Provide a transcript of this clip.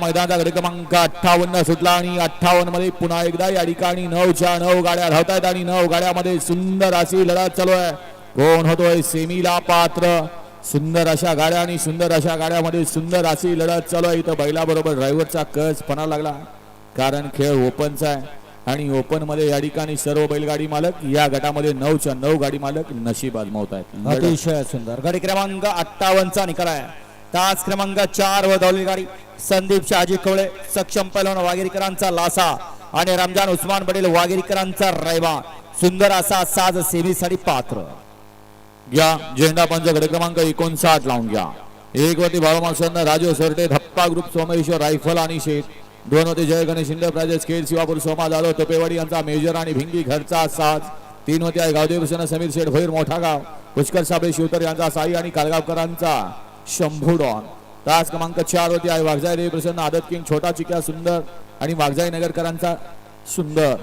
मैदानाचा गडी क्रमांक अठ्ठावन्न सुटला आणि अठ्ठावन्नमध्ये पुन्हा एकदा या ठिकाणी नऊच्या नऊ गाड्या धावतायत आणि नऊ गाड्यामध्ये सुंदर अशी लढत चालू आहे. कोण होतोय सेमीला पात्र? सुंदर अशा गाड्या आणि सुंदर अशा गाड्यामध्ये सुंदर अशी लढत चालू आहे. इथं बैलाबरोबर ड्रायव्हरचा कच पणा लागला. कारण खेळ ओपनचा आहे. आणि ओपनमध्ये या ठिकाणी सर्व बैलगाडी मालक या गटामध्ये नऊच्या नऊ गाडी मालक नशीब आजमावत आहेत अतिशय सुंदर. गाडी क्रमांक अठ्ठावन्नचा निकाल आहे. तास क्रमांक चार व धावलेली गाडी. संदीप शहाजी कवळे सक्षम पैलवान वाघेरीकरांचा लासा आणि रमजान उस्मान पटेल वाघेरीकरांचा रैवा. सुंदर असा साज सेमीसाठी पात्र. घ्या झेंडा पंच गड क्रमांक एकोणसाठ लावून घ्या. एक वरती बाळूमाक्षांना राजू सरटे धप्पा ग्रुप सोमेश्वर रायफल आणि शेठ. दोन होते जय गणेश इंटरप्राइजेस खेळ शिवापूर सोमा जाधव तपेवाडी यांचा मेजर आणि भिंगी घरचा साज. तीन होते आहे गावदेव कृष्ण समीर शेठ भैर मोठा गाव. पुष्कर साबळे शिवतर यांचा साई आणि कालगावकरांचा शंभू डॉन तास क्रमांक चार होती. आहे वाघजाई देव प्रसन्न आदत किंग छोटा चिक्या सुंदर आणि वाघजाई नगरकरांचा सुंदर.